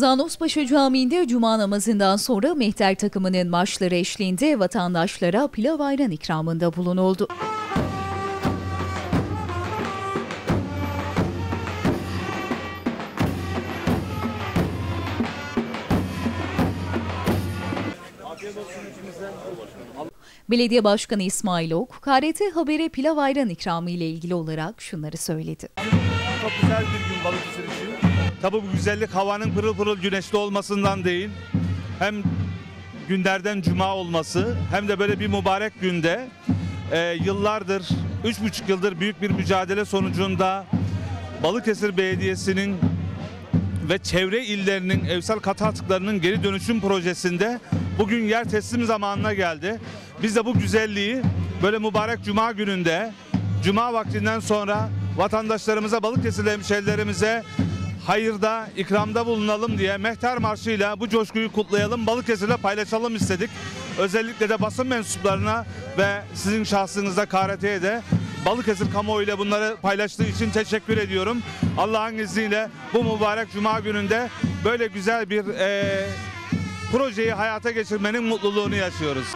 Zanospaşa Camii'nde cuma namazından sonra mehter takımının marşları eşliğinde vatandaşlara pilav ayran ikramında bulunuldu. Belediye Başkanı İsmail Ok, KRT Haber'e pilav ayran ikramı ile ilgili olarak şunları söyledi. Çok güzel bir gün Balıkesir için. Tabii bu güzellik havanın pırıl pırıl güneşli olmasından değil. Hem günlerden cuma olması hem de böyle bir mübarek günde e, yıllardır, üç buçuk yıldır büyük bir mücadele sonucunda Balıkesir Belediyesi'nin ve çevre illerinin evsel katı atıklarının geri dönüşüm projesinde bugün yer teslim zamanına geldi. Biz de bu güzelliği böyle mübarek cuma gününde cuma vaktinden sonra vatandaşlarımıza Balıkesirli hemşehrilerimize hayırda, ikramda bulunalım diye mehter marşıyla bu coşkuyu kutlayalım, Balıkesir'le paylaşalım istedik. Özellikle de basın mensuplarına ve sizin şahsınızda KRT'ye de Balıkesir kamuoyu ile bunları paylaştığı için teşekkür ediyorum. Allah'ın izniyle bu mübarek cuma gününde böyle güzel bir eee, projeyi hayata geçirmenin mutluluğunu yaşıyoruz.